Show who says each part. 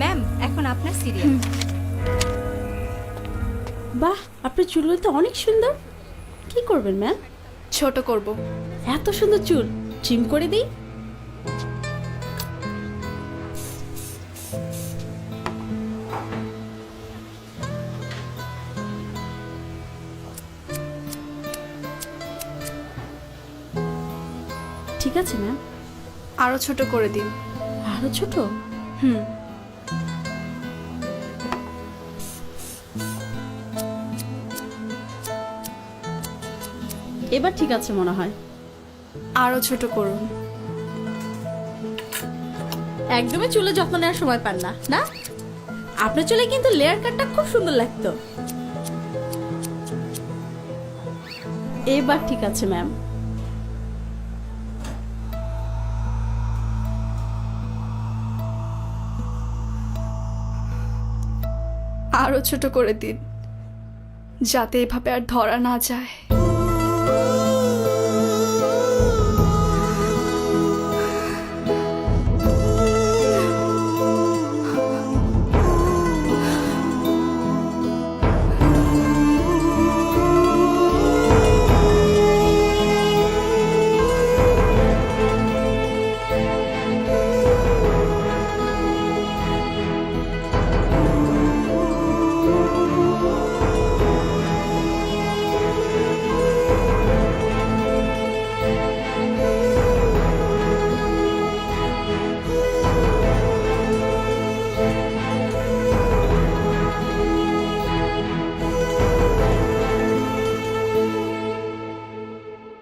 Speaker 1: Ma'am এখন আপনার serial
Speaker 2: বাহ আপনার চুলগুলো তো অনেক সুন্দর। কি করবেন ম্যাম
Speaker 1: ছোট করব।
Speaker 2: এত সুন্দর চুল। চিম করে দিই। ঠিক আছে ম্যাম
Speaker 1: আরও ছোট করে দিন।
Speaker 2: আরও ছোট?
Speaker 1: হুম।
Speaker 2: এবার ঠিক আছে মনে হয়।
Speaker 1: আরও ছোট করুন।
Speaker 2: একদমই চুলে যত্ন নেওয়ার সময় পান না না? আপনার চুলে কিন্তু লেয়ার কাটটা খুব সুন্দর লাগতো। এবার ঠিক আছে ম্যাম
Speaker 1: আরও ছোট করে দিন যাতে এভাবে আর ধরা না যায়।